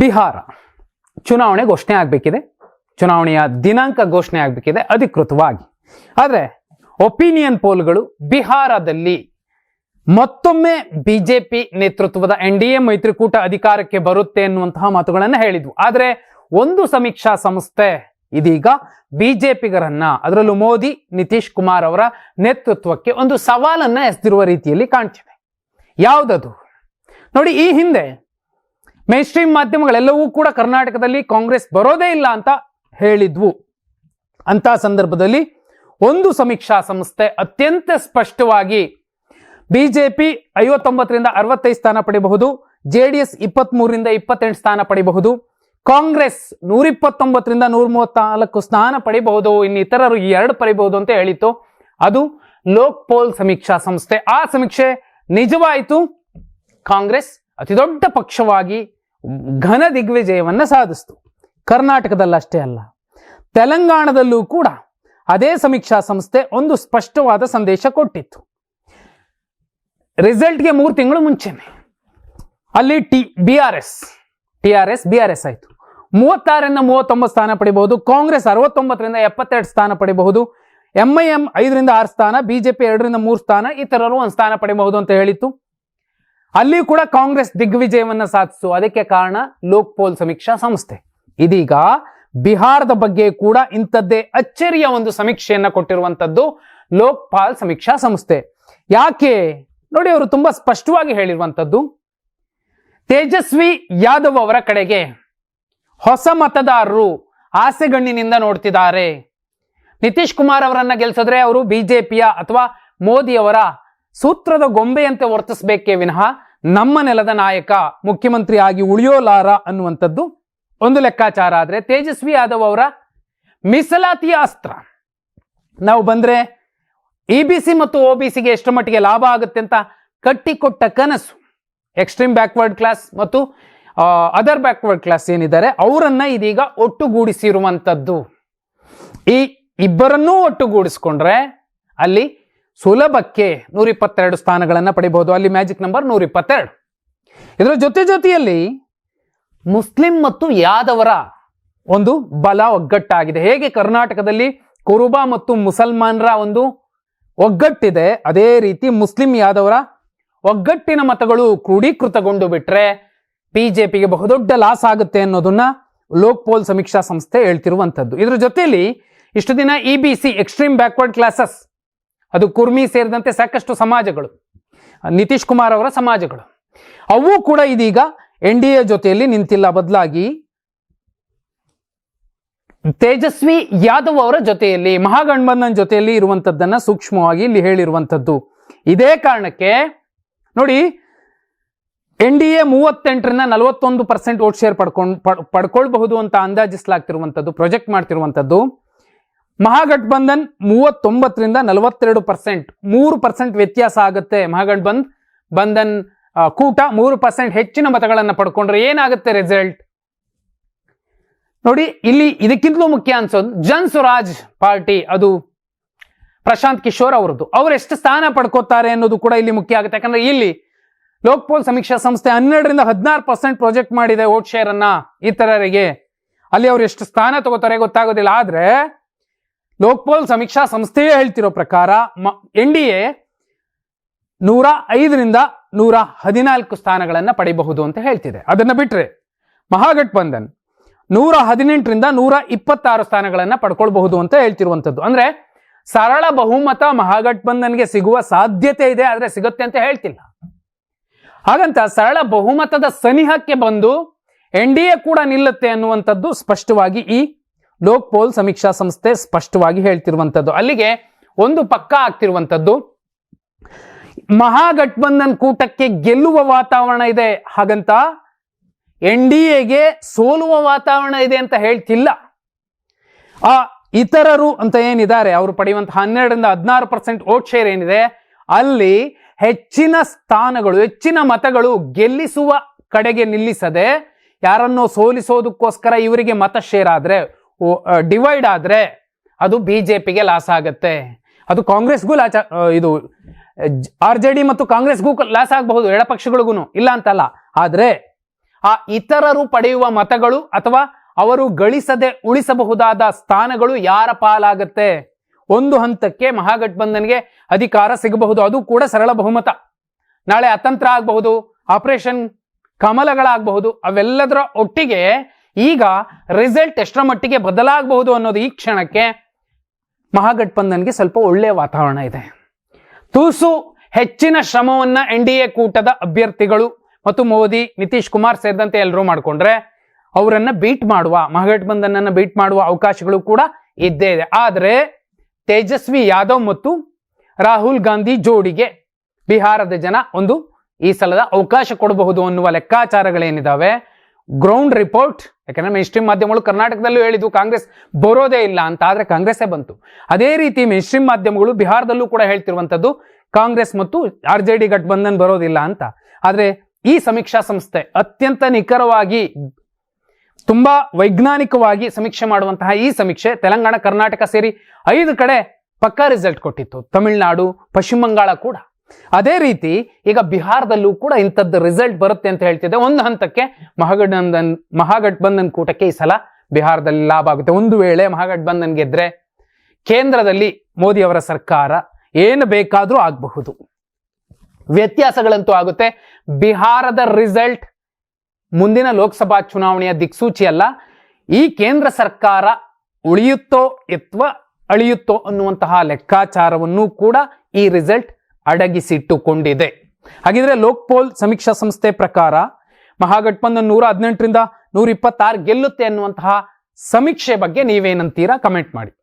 ಬಿಹಾರ. ಚುನಾವಣೆ ಘೋಷಣೆ ಆಗಬೇಕಿದೆ. ಚುನಾವಣೆಯ ದಿನಾಂಕ ಘೋಷಣೆ ಆಗಬೇಕಿದೆ ಅಧಿಕೃತವಾಗಿ. ಆದರೆ ಒಪಿನಿಯನ್ ಪೋಲ್ಗಳು ಬಿಹಾರದಲ್ಲಿ ಮತ್ತೊಮ್ಮೆ ಬಿಜೆಪಿ ನೇತೃತ್ವದ ಎನ್ ಡಿ ಎ ಮೈತ್ರಿಕೂಟ ಅಧಿಕಾರಕ್ಕೆ ಬರುತ್ತೆ ಎನ್ನುವಂತಹ ಮಾತುಗಳನ್ನು ಹೇಳಿದ್ವು. ಆದರೆ ಒಂದು ಸಮೀಕ್ಷಾ ಸಂಸ್ಥೆ ಇದೀಗ ಬಿಜೆಪಿಗರನ್ನ, ಅದರಲ್ಲೂ ಮೋದಿ, ನಿತೀಶ್ ಕುಮಾರ್ ಅವರ ನೇತೃತ್ವಕ್ಕೆ ಒಂದು ಸವಾಲನ್ನ ಎಸೆದಿರುವ ರೀತಿಯಲ್ಲಿ ಕಾಣ್ತಿದೆ. ಯಾವುದದು? ನೋಡಿ, ಈ ಹಿಂದೆ ಮೇನ್ ಸ್ಟ್ರೀಮ್ ಮಾಧ್ಯಮಗಳೆಲ್ಲವೂ ಕೂಡ ಕರ್ನಾಟಕದಲ್ಲಿ ಕಾಂಗ್ರೆಸ್ ಬರೋದೇ ಇಲ್ಲ ಅಂತ ಹೇಳಿದ್ವು. ಅಂತ ಸಂದರ್ಭದಲ್ಲಿ ಒಂದು ಸಮೀಕ್ಷಾ ಸಂಸ್ಥೆ ಅತ್ಯಂತ ಸ್ಪಷ್ಟವಾಗಿ ಬಿಜೆಪಿ ಐವತ್ತೊಂಬತ್ತರಿಂದ ಅರವತ್ತೈದು ಸ್ಥಾನ ಪಡೆಯಬಹುದು ಜೆ ಡಿ ಎಸ್ ಇಪ್ಪತ್ಮೂರರಿಂದ ಇಪ್ಪತ್ತೆಂಟು ಸ್ಥಾನ ಪಡೆಯಬಹುದು, ಕಾಂಗ್ರೆಸ್ ನೂರಿಪ್ಪತ್ತೊಂಬತ್ತರಿಂದ ನೂರ ಮೂವತ್ತ್ನಾಲ್ಕು ಸ್ಥಾನ ಪಡೆಯಬಹುದು, ಇನ್ನಿತರರು ಎರಡು ಪಡೆಯಬಹುದು ಅಂತ ಹೇಳಿತ್ತು. ಅದು ಲೋಕ್ ಪೋಲ್ ಸಮೀಕ್ಷಾ ಸಂಸ್ಥೆ. ಆ ಸಮೀಕ್ಷೆ ನಿಜವಾಯಿತು. ಕಾಂಗ್ರೆಸ್ ಅತಿ ದೊಡ್ಡ ಪಕ್ಷವಾಗಿ ಘನ ದಿಗ್ವಿಜಯವನ್ನ ಸಾಧಿಸ್ತು. ಕರ್ನಾಟಕದಲ್ಲಷ್ಟೇ ಅಲ್ಲ. ತೆಲಂಗಾಣದಲ್ಲೂ ಕೂಡ ಅದೇ ಸಮೀಕ್ಷಾ ಸಂಸ್ಥೆ ಒಂದು ಸ್ಪಷ್ಟವಾದ ಸಂದೇಶ ಕೊಟ್ಟಿತ್ತು. ರಿಸಲ್ಟ್ಗೆ ಮೂರು ತಿಂಗಳು ಮುಂಚೆನೆ. ಅಲ್ಲಿ T, B R S, T R S, B R S ಆಯಿತು. ಮೂವತ್ತಾರರಿಂದ ಮೂವತ್ತೊಂಬತ್ತು ಸ್ಥಾನ ಪಡಿಬಹುದು, ಕಾಂಗ್ರೆಸ್ ಅರವತ್ತೊಂಬತ್ತರಿಂದ ಎಪ್ಪತ್ತೆರಡು ಸ್ಥಾನ ಪಡಿಬಹುದು ಎಂ ಐ ಎಂ ಐದರಿಂದ ಆರು ಸ್ಥಾನ ಬಿಜೆಪಿ ಎರಡರಿಂದ ಮೂರು ಸ್ಥಾನ, ಇತರರು ಒಂದು ಸ್ಥಾನ ಪಡಿಬಹುದು ಅಂತ ಹೇಳಿತ್ತು. ಅಲ್ಲಿ ಕೂಡ ಕಾಂಗ್ರೆಸ್ ದಿಗ್ವಿಜಯವನ್ನ ಸಾಧಿಸು. ಅದಕ್ಕೆ ಕಾರಣ ಲೋಕ್ಪೋಲ್ ಸಮೀಕ್ಷಾ ಸಂಸ್ಥೆ. ಇದೀಗ ಬಿಹಾರದ ಬಗ್ಗೆ ಕೂಡ ಇಂಥದ್ದೇ ಅಚ್ಚರಿಯ ಒಂದು ಸಮೀಕ್ಷೆಯನ್ನ ಕೊಟ್ಟಿರುವಂತದ್ದು ಲೋಕ್ಪಾಲ್ ಸಮೀಕ್ಷಾ ಸಂಸ್ಥೆ. ಯಾಕೆ? ನೋಡಿ, ಅವರು ತುಂಬಾ ಸ್ಪಷ್ಟವಾಗಿ ಹೇಳಿರುವಂತದ್ದು ತೇಜಸ್ವಿ ಯಾದವ್ ಅವರ ಕಡೆಗೆ ಹೊಸ ಮತದಾರರು ಆಸೆಗಣ್ಣಿನಿಂದ ನೋಡ್ತಿದ್ದಾರೆ. ನಿತೀಶ್ ಕುಮಾರ್ ಅವರನ್ನ ಗೆಲ್ಸಿದ್ರೆ ಅವರು ಬಿಜೆಪಿಯ ಅಥವಾ ಮೋದಿಯವರ ಸೂತ್ರದ ಗೊಂಬೆಯಂತೆ ವರ್ತಿಸಬೇಕೇ ವಿನಃ ನಮ್ಮ ನೆಲದ ನಾಯಕ ಮುಖ್ಯಮಂತ್ರಿ ಆಗಿ ಉಳಿಯೋಲಾರ ಅನ್ನುವಂಥದ್ದು ಒಂದು ಲೆಕ್ಕಾಚಾರ. ಆದರೆ ತೇಜಸ್ವಿ ಯಾದವ್ ಅವರ ಮೀಸಲಾತಿಯ ಅಸ್ತ್ರ. ನಾವು ಬಂದ್ರೆ ಇ ಬಿ ಸಿ ಮತ್ತು ಒ ಬಿ ಸಿಗೆ ಎಷ್ಟು ಮಟ್ಟಿಗೆ ಲಾಭ ಆಗುತ್ತೆ ಅಂತ ಕಟ್ಟಿಕೊಟ್ಟ ಕನಸು. ಎಕ್ಸ್ಟ್ರೀಮ್ ಬ್ಯಾಕ್ವರ್ಡ್ ಕ್ಲಾಸ್ ಮತ್ತು ಅದರ್ ಬ್ಯಾಕ್ವರ್ಡ್ ಕ್ಲಾಸ್ ಏನಿದ್ದಾರೆ, ಅವರನ್ನ ಇದೀಗ ಒಟ್ಟುಗೂಡಿಸಿರುವಂಥದ್ದು. ಈ ಇಬ್ಬರನ್ನೂ ಒಟ್ಟುಗೂಡಿಸ್ಕೊಂಡ್ರೆ ಅಲ್ಲಿ ಸುಲಭಕ್ಕೆ ನೂರ ಇಪ್ಪತ್ತೆರಡು ಸ್ಥಾನಗಳನ್ನ ಪಡಿಬಹುದು. ಅಲ್ಲಿ ಮ್ಯಾಜಿಕ್ ನಂಬರ್ ನೂರ ಇಪ್ಪತ್ತೆರಡು ಇದರ ಜೊತೆ ಜೊತೆಯಲ್ಲಿ ಮುಸ್ಲಿಂ ಮತ್ತು ಯಾದವರ ಒಂದು ಬಲ ಒಗ್ಗಟ್ಟಾಗಿದೆ. ಹೇಗೆ ಕರ್ನಾಟಕದಲ್ಲಿ ಕುರುಬ ಮತ್ತು ಮುಸಲ್ಮಾನರ ಒಂದು ಒಗ್ಗಟ್ಟಿದೆ, ಅದೇ ರೀತಿ ಮುಸ್ಲಿಂ ಯಾದವರ ಒಗ್ಗಟ್ಟಿನ ಮತಗಳು ಕ್ರೋಢೀಕೃತಗೊಂಡು ಬಿಟ್ರೆ ಬಿಜೆಪಿಗೆ ಬಹುದೊಡ್ಡ ಲಾಸ್ ಆಗುತ್ತೆ ಅನ್ನೋದನ್ನ ಲೋಕ್ ಪೋಲ್ ಸಮೀಕ್ಷಾ ಸಂಸ್ಥೆ ಹೇಳ್ತಿರುವಂಥದ್ದು. ಇದ್ರ ಜೊತೆಯಲ್ಲಿ ಇಷ್ಟು ದಿನ E B C extreme backward classes ಅದು ಕುರ್ಮಿ ಸೇರಿದಂತೆ ಸಾಕಷ್ಟು ಸಮಾಜಗಳು, ನಿತೀಶ್ ಕುಮಾರ್ ಅವರ ಸಮಾಜಗಳು. ಅವು ಕೂಡ ಇದೀಗ ಎನ್ ಡಿ ಎ ಜೊತೆಯಲ್ಲಿ ನಿಂತಿಲ್ಲ ಬದಲಾಗಿ. ತೇಜಸ್ವಿ ಯಾದವ್ ಅವರ ಜೊತೆಯಲ್ಲಿ ಮಹಾಗಠಬಂಧನ್ ಜೊತೆಯಲ್ಲಿ ಇರುವಂತದ್ದನ್ನ ಸೂಕ್ಷ್ಮವಾಗಿ ಇಲ್ಲಿ ಹೇಳಿರುವಂತದ್ದು ಇದೇ ಕಾರಣಕ್ಕೆ ನೋಡಿ, ಎನ್ ಡಿ ಎ ಮೂವತ್ತೆಂಟರಿಂದ ನಲವತ್ತೊಂದು ಪರ್ಸೆಂಟ್ ವೋಟ್ ಶೇರ್ ಪಡ್ಕೊಂಡು, ಪಡ್- ಪಡ್ಕೊಳ್ಬಹುದು ಅಂತ ಅಂದಾಜಿಸಲಾಗ್ತಿರುವಂಥದ್ದು, ಪ್ರೊಜೆಕ್ಟ್ ಮಾಡ್ತಿರುವಂಥದ್ದು. ಮಹಾಗಠಬಂಧನ್ ಮೂವತ್ತೊಂಬತ್ತರಿಂದ ನಲವತ್ತೆರಡು ಪರ್ಸೆಂಟ್ ಮೂರು ಪರ್ಸೆಂಟ್ ವ್ಯತ್ಯಾಸ ಆಗುತ್ತೆ ಮಹಾಗಠಬಂಧನ್ ಬಂಧನ್ ಕೂಟ ಮೂರು ಪರ್ಸೆಂಟ್ ಹೆಚ್ಚಿನ ಮತಗಳನ್ನು ಪಡ್ಕೊಂಡ್ರೆ ಏನಾಗುತ್ತೆ ರಿಸಲ್ಟ್ ನೋಡಿ, ಇಲ್ಲಿ ಇದಕ್ಕಿಂತಲೂ ಮುಖ್ಯ ಅನ್ಸೋದು, ಜನ್ ಸ್ವರಾಜ್ ಪಾರ್ಟಿ, ಅದು ಪ್ರಶಾಂತ್ ಕಿಶೋರ್ ಅವರದ್ದು. ಅವ್ರು ಎಷ್ಟು ಸ್ಥಾನ ಪಡ್ಕೋತಾರೆ ಅನ್ನೋದು ಕೂಡ ಇಲ್ಲಿ ಮುಖ್ಯ ಆಗುತ್ತೆ. ಯಾಕಂದ್ರೆ ಇಲ್ಲಿ ಲೋಕ್ಪೋಲ್ ಸಮೀಕ್ಷಾ ಸಂಸ್ಥೆ ಹನ್ನೆರಡರಿಂದ ಹದಿನಾರು ಪರ್ಸೆಂಟ್ ಪ್ರಾಜೆಕ್ಟ್ ಮಾಡಿದೆ ವೋಟ್ ಶೇರ್ ಅನ್ನ ಇತರರಿಗೆ ಅಲ್ಲಿ ಅವ್ರು ಎಷ್ಟು ಸ್ಥಾನ ತಗೋತಾರೆ ಗೊತ್ತಾಗೋದಿಲ್ಲ. ಆದ್ರೆ ಲೋಕ್ಪೋಲ್ ಸಮೀಕ್ಷಾ ಸಂಸ್ಥೆಯೇ ಹೇಳ್ತಿರೋ ಪ್ರಕಾರ ಎನ್ ಡಿ ಎ ನೂರ ಐದರಿಂದ ನೂರ ಹದಿನಾಲ್ಕು ಸ್ಥಾನಗಳನ್ನ ಪಡೆಯಬಹುದು ಅಂತ ಹೇಳ್ತಿದೆ. ಅದನ್ನ ಬಿಟ್ರೆ ಮಹಾಗಠಬಂಧನ್ ನೂರ ಹದಿನೆಂಟರಿಂದ ನೂರ ಇಪ್ಪತ್ತಾರು ಸ್ಥಾನಗಳನ್ನ ಪಡ್ಕೊಳ್ಬಹುದು ಅಂತ ಹೇಳ್ತಿರುವಂಥದ್ದು. ಅಂದ್ರೆ ಸರಳ ಬಹುಮತ ಮಹಾಗಠಬಂಧನ್ಗೆ ಸಿಗುವ ಸಾಧ್ಯತೆ ಇದೆ, ಆದ್ರೆ ಸಿಗುತ್ತೆ ಅಂತ ಹೇಳ್ತಿಲ್ಲ. ಹಾಗಂತ ಸರಳ ಬಹುಮತದ ಸನಿಹಕ್ಕೆ ಬಂದು ಎನ್ ಡಿ ಕೂಡ ನಿಲ್ಲುತ್ತೆ ಅನ್ನುವಂಥದ್ದು ಸ್ಪಷ್ಟವಾಗಿ ಈ ಲೋಕ್ ಪೋಲ್ ಸಮೀಕ್ಷಾ ಸಂಸ್ಥೆ ಸ್ಪಷ್ಟವಾಗಿ ಹೇಳ್ತಿರುವಂಥದ್ದು ಅಲ್ಲಿಗೆ ಒಂದು ಪಕ್ಕ ಆಗ್ತಿರುವಂಥದ್ದು ಮಹಾಗಠಬಂಧನ್ ಕೂಟಕ್ಕೆ ಗೆಲ್ಲುವ ವಾತಾವರಣ ಇದೆ. ಹಾಗಂತ ಎನ್ ಡಿ ಎಗೆ ಸೋಲುವ ವಾತಾವರಣ ಇದೆ ಅಂತ ಹೇಳ್ತಿಲ್ಲ. ಆ ಇತರರು ಅಂತ ಏನಿದ್ದಾರೆ, ಅವರು ಪಡೆಯುವಂತಹ ಹನ್ನೆರಡರಿಂದ ಹದಿನಾರು ಪರ್ಸೆಂಟ್ ಓಟ್ ಶೇರ್ ಏನಿದೆ, ಅಲ್ಲಿ ಹೆಚ್ಚಿನ ಸ್ಥಾನಗಳು, ಹೆಚ್ಚಿನ ಮತಗಳು ಗೆಲ್ಲಿಸುವ ಕಡೆಗೆ ನಿಲ್ಲಿಸದೆ, ಯಾರನ್ನೋ ಸೋಲಿಸೋದಕ್ಕೋಸ್ಕರ ಇವರಿಗೆ ಮತ ಶೇರ್ ಆದ್ರೆ ಡಿವೈಡ್ ಆದ್ರೆ ಅದು ಬಿಜೆಪಿಗೆ ಲಾಸ್ ಆಗತ್ತೆ. ಅದು ಕಾಂಗ್ರೆಸ್ಗೂ ಲಾಚ ಇದು, ಆರ್ ಜೆ ಡಿ ಮತ್ತು ಕಾಂಗ್ರೆಸ್ಗೂ ಲಾಸ್ ಆಗಬಹುದು ಎಡಪಕ್ಷಗಳಿಗೂ ಇಲ್ಲ ಅಂತಲ್ಲ. ಆದರೆ ಆ ಇತರರು ಪಡೆಯುವ ಮತಗಳು ಅಥವಾ ಅವರು ಗಳಿಸದೆ ಉಳಿಸಬಹುದಾದ ಸ್ಥಾನಗಳು ಯಾರ ಪಾಲಾಗತ್ತೆ? ಒಂದು ಹಂತಕ್ಕೆ ಮಹಾಗಠಬಂಧನ್ಗೆ ಅಧಿಕಾರ ಸಿಗಬಹುದು, ಅದು ಕೂಡ ಸರಳ ಬಹುಮತ. ನಾಳೆ ಅತಂತ್ರ ಆಗಬಹುದು, ಆಪರೇಷನ್ ಕಮಲಗಳಾಗಬಹುದು, ಅವೆಲ್ಲದರ ಒಟ್ಟಿಗೆ ಈಗ ರಿಸಲ್ಟ್ ಎಷ್ಟರ ಮಟ್ಟಿಗೆ ಬದಲಾಗಬಹುದು ಅನ್ನೋದು ಈ ಕ್ಷಣಕ್ಕೆ ಮಹಾಗಠಬಂಧನ್ಗೆ ಸ್ವಲ್ಪ ಒಳ್ಳೆಯ ವಾತಾವರಣ ಇದೆ. ತುಸು ಹೆಚ್ಚಿನ ಶ್ರಮವನ್ನ ಎನ್ ಡಿ ಎ ಕೂಟದ ಅಭ್ಯರ್ಥಿಗಳು ಮತ್ತು ಮೋದಿ, ನಿತೀಶ್ ಕುಮಾರ್ ಸೇರಿದಂತೆ ಎಲ್ಲರೂ ಮಾಡಿಕೊಂಡ್ರೆ ಅವರನ್ನ ಬೀಟ್ ಮಾಡುವ, ಮಹಾಗಠಬಂಧನನ್ನ ಬೀಟ್ ಮಾಡುವ ಅವಕಾಶಗಳು ಕೂಡ ಇದ್ದೇ ಇದೆ. ಆದರೆ ತೇಜಸ್ವಿ ಯಾದವ್ ಮತ್ತು ರಾಹುಲ್ ಗಾಂಧಿ ಜೋಡಿಗೆ ಬಿಹಾರದ ಜನ ಒಂದು ಈ ಸಲದ ಅವಕಾಶ ಕೊಡಬಹುದು ಅನ್ನುವ ಲೆಕ್ಕಾಚಾರಗಳೇನಿದಾವೆ? ಗ್ರೌಂಡ್ ರಿಪೋರ್ಟ್ ಯಾಕಂದ್ರೆ ಮೇನ್ ಮಾಧ್ಯಮಗಳು ಕರ್ನಾಟಕದಲ್ಲೂ ಹೇಳಿದ್ವು ಕಾಂಗ್ರೆಸ್ ಬರೋದೇ ಇಲ್ಲ ಅಂತ, ಆದ್ರೆ ಕಾಂಗ್ರೆಸ್ಸೇ ಬಂತು. ಅದೇ ರೀತಿ ಮೇನ್ ಮಾಧ್ಯಮಗಳು ಬಿಹಾರದಲ್ಲೂ ಕೂಡ ಹೇಳ್ತಿರುವಂತದ್ದು ಕಾಂಗ್ರೆಸ್ ಮತ್ತು ಆರ್ ಜೆ ಡಿ ಗಠಬಂಧನ್ ಬರೋದಿಲ್ಲ ಅಂತ. ಆದ್ರೆ ಈ ಸಮೀಕ್ಷಾ ಸಂಸ್ಥೆ ಅತ್ಯಂತ ನಿಖರವಾಗಿ, ತುಂಬಾ ವೈಜ್ಞಾನಿಕವಾಗಿ ಸಮೀಕ್ಷೆ ಮಾಡುವಂತಹ ಈ ಸಮೀಕ್ಷೆ ತೆಲಂಗಾಣ, ಕರ್ನಾಟಕ ಸೇರಿ ಐದು ಕಡೆ ಪಕ್ಕಾ ರಿಸಲ್ಟ್ ಕೊಟ್ಟಿತ್ತು. ತಮಿಳುನಾಡು, ಪಶ್ಚಿಮ ಬಂಗಾಳ ಕೂಡ. ಅದೇ ರೀತಿ ಈಗ ಬಿಹಾರದಲ್ಲೂ ಕೂಡ ಇಂಥದ್ದು ರಿಸಲ್ಟ್ ಬರುತ್ತೆ ಅಂತ ಹೇಳ್ತಿದ್ದೆ ಒಂದು ಹಂತಕ್ಕೆ ಮಹಾಗಠಬಂಧನ್ ಮಹಾಗಠಬಂಧನ್ ಕೂಟಕ್ಕೆ ಈ ಸಲ ಬಿಹಾರದಲ್ಲಿ ಲಾಭ ಆಗುತ್ತೆ. ಒಂದು ವೇಳೆ ಮಹಾಗಠಬಂಧನ್ ಗೆದ್ರೆ ಕೇಂದ್ರದಲ್ಲಿ ಮೋದಿ ಅವರ ಸರ್ಕಾರ ಏನು ಬೇಕಾದರೂ ಆಗಬಹುದು. ವ್ಯತ್ಯಾಸಗಳಂತೂ ಆಗುತ್ತೆ. ಬಿಹಾರದ ರಿಸಲ್ಟ್ ಮುಂದಿನ ಲೋಕಸಭಾ ಚುನಾವಣೆಯ ದಿಕ್ಸೂಚಿ ಅಲ್ಲ. ಈ ಕೇಂದ್ರ ಸರ್ಕಾರ ಉಳಿಯುತ್ತೋ ಅಥವಾ ಅಳಿಯುತ್ತೋ ಅನ್ನುವಂತಹ ಲೆಕ್ಕಾಚಾರವನ್ನು ಕೂಡ ಈ ರಿಸಲ್ಟ್ ಅಡಗಿಸಿಟ್ಟುಕೊಂಡಿದೆ. ಹಾಗಿದ್ರೆ ಲೋಕ್ಪೋಲ್ ಸಮೀಕ್ಷಾ ಸಂಸ್ಥೆ ಪ್ರಕಾರ ಮಹಾಗಠಬಂಧನ್ ನೂರ ಹದಿನೆಂಟರಿಂದ ನೂರ ಇಪ್ಪತ್ತಾರು ಗೆಲ್ಲುತ್ತೆ ಅನ್ನುವಂತಹ ಸಮೀಕ್ಷೆ ಬಗ್ಗೆ ನೀವೇನಂತೀರಾ? ಕಮೆಂಟ್ ಮಾಡಿ.